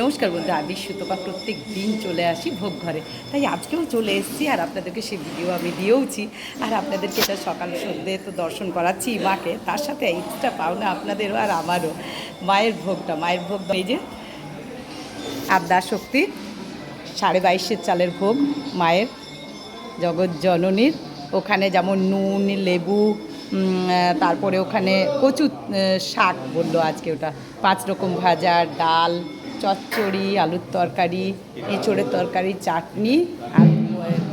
নমস্কার বন্ধু, আমি সুতপা প্রত্যেক দিন চলে আসি ভোগ ঘরে। তাই আজকেও চলে এসেছি আর আপনাদেরকে সেই ভিডিও আমি দিয়েওছি। আর আপনাদেরকে এটা সকাল সন্ধ্যে তো দর্শন করাচ্ছি মাকে, তার সাথে এক্সট্রা পাওনা আপনাদেরও আর আমারও। মায়ের ভোগটা, মায়ের ভোগ এই যে, আদ্যা শক্তি, সাড়ে বাইশের চালের ভোগ মায়ের, জগৎ জননীর। ওখানে যেমন নুন, লেবু তারপরে ওখানে আহ, শাক বলল আজকে ওটা। পাঁচ রকম ভাজা ডাল চচ্চড়ি আলুর তরকারি এঁচড়ের তরকারি চাটনি আর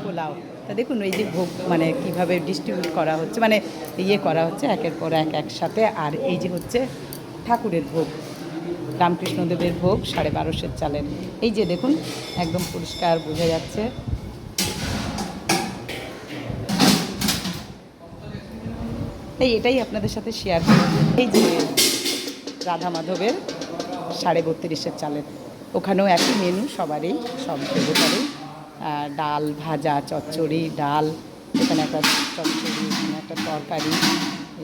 পোলাও। তা দেখুন এই যে ভোগ মানে কীভাবে ডিস্ট্রিবিউট করা হচ্ছে মানে ইয়ে করা হচ্ছে একের পর এক একসাথে। আর এই যে হচ্ছে ঠাকুরের ভোগ রামকৃষ্ণদেবের ভোগ সাড়ে বারোশের চালের। এই যে দেখুন একদম পরিষ্কার বোঝা যাচ্ছে। তাই এটাই আপনাদের সাথে শেয়ার করি এই যে রাধা মাধবের সাড়ে বত্রিশের চালের, ওখানেও একই মেনু সবারই, সব দেবতারই। ডাল, ভাজা, চচ্চড়ি, ডাল, এখানে একটা চচ্চড়ি, এখানে একটা তরকারি,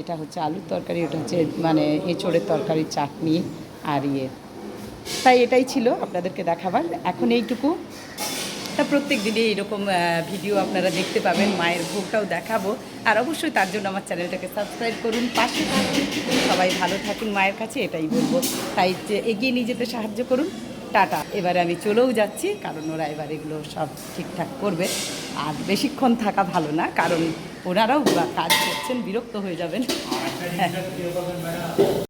এটা হচ্ছে আলুর তরকারি ওটা হচ্ছে মানে এঁচড়ের তরকারি, চাটনি আর ইয়ে। তাই এটাই ছিল আপনাদেরকে দেখাবার। এখন এইটুকু। তা প্রত্যেক দিনে এইরকম ভিডিও আপনারা দেখতে পাবেন মায়ের ভোগটাও দেখাবো। আর অবশ্যই তার জন্য আমার চ্যানেলটাকে সাবস্ক্রাইব করুন পাশে থাকুন। সবাই ভালো থাকুন মায়ের কাছে এটাই বলব। তাই যে এগিয়ে নিয়ে যেতে সাহায্য করুন। টাটা। এবারে আমি চলেও যাচ্ছি কারণ ওরা এবার এগুলো সব ঠিকঠাক করবে। আর বেশিক্ষণ থাকা ভালো না কারণ ওনারাও কাজ করছেন বিরক্ত হয়ে যাবেন।